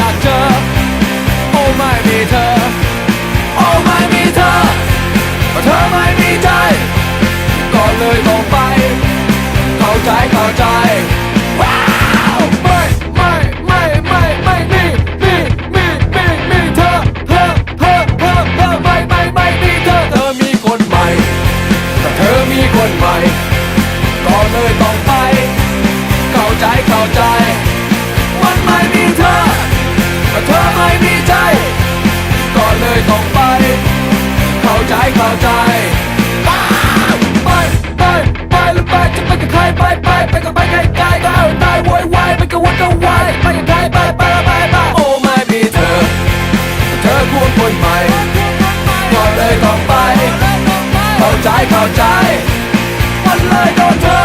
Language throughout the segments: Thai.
อยากเจอ โอ้ไม่มีเธอ โอ้ไม่มีเธอเธอไม่มีใจ ก็เลยต้องไป เข้าใจเข้าใจไม่ไม่ไม่ไม่ไม่มีมีมีมีเธอเธอเธอเธอเธอไม่ไม่ไม่มีเธอเธอมีคนใหม่แต่เธอมีคนใหม่ ก็เลยต้องไป เข้าใจเข้าใจ ต้องไปเข้าใจเข้าใจไปไปไปแล้วไปจะไปกับใครไปไปไปกับไปไกลไกลก็เอาตายโวยวายไปกับวัดก็วายไปกับใครไปไปล้วไปไปโอ้ไม่มีเธอ เธอควรคนใหม่ก็เลยต้องไป เข้าใจเข้าใจ มันเลยโดนเธอ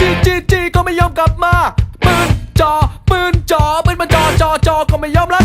จี้เอาจี้จี้จี้ก็ไม่ยอมกลับมาปืนจ่อปืนจ่อปืนมันจ่อจ่อจอก็ไม่ยอมรัก